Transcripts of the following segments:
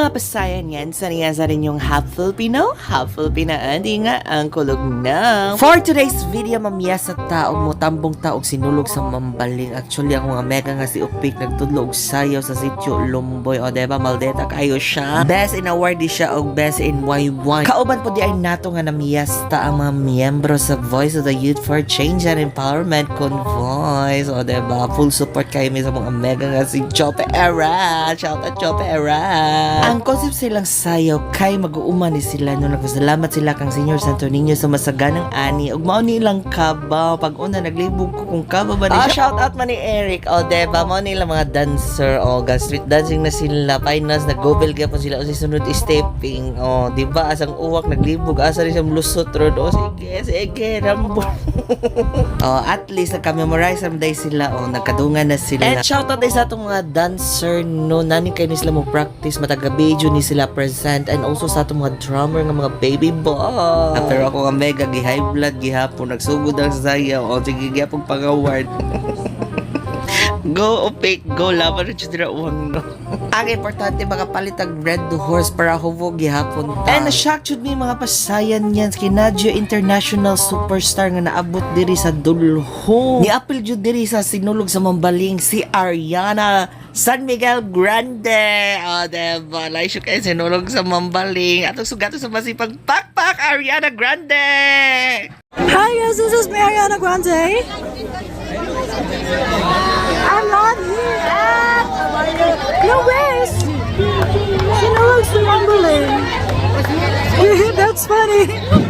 mga pasayan yan, saniya sa rin yung half Filipino, half Filipinaan, di nga ang kulog na. For today's video, mamaya sa taong mo, tambong taong sinulog sa mambaling. Actually, ang mga mega nga si Upik nagtudlog sayaw sa sityo Lumboy. O, diba, maldeta kayo siya. Best in award di siya o best in Y1. Kauban po di ay nato nga namiyasta ang mga miyembro sa Voice of the Youth for Change and Empowerment Convoys. O, diba, full support kayo mi sa mga mega nga si Chope Era. Shout out Chope Era. Ang concept silang sayaw kay mag-uuma ni sila no nagpasalamat sila kang Senior Santo Niño sa masaganang ani. Ug mao ni ilang kaba pag una naglibog ko kung kaba ba ni ah, shout out man ni Eric o deba mao nila mga dancer o ga street dancing na sila finals nag-gobel gyapon sila o si sunod stepping o di ba? Asang uwak naglibog asa rin siya lusot rod? O sige sige rambo. Oh, at least nagka-memorize naman dahil sila oh, nagkadungan na sila. And shoutout din sa atong mga dancer no? Nani kay ni sila mo practice matagabi jud ni sila present and also sa atong mga drummer nga mga baby boy. Ah, pero ako nga mega gi high blood gihapon nagsugod ang saya o sige gihapon pang-award. Go, Opik, go, laban na siya uwang no. Ang importante, makapalit ang red horse para hubog gihapon ta. And na-shock jud mi mga pasayan yan kinadyo international superstar nga naabot diri sa dulho. Ni-apil jud diri sa sinulog sa mambaling si Ariana San Miguel Grande. O, oh, diba? Laisyo kayo sinulog sa mambaling. Atong sugato sa masipag pakpak, Ariana Grande! Hi guys, this is Mariana Grande. I'm not here at No ways. Sinulog sa Mumberland. That's funny.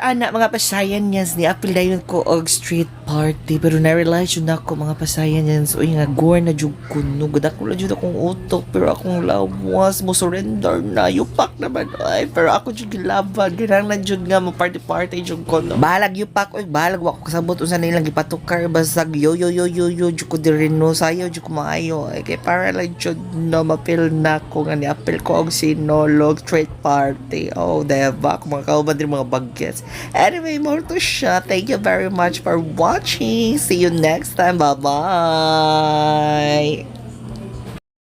Ana mga pasayan yan ni apil dayon ko og street party. Pero na-realize yun ako mga pasayan yan so nga gore na jud kuno gud ako la jud akong utok pero akong lawas mo surrender na yupak naman ay pero ako jud gilaban ginahanglan jud nga mo party party jud ko no? Balag yupak oy balag wa ko kasabot unsa nilang gipatukar basta yo yo yo yo yo jud ko diri no sayo jud ko maayo ay kay para lang jud no mapil na ko nga ni apil ko og sinolog street party oh diba ako mga kauban din mga bagets anyway more to thank you very much for watching. See you next time. Bye bye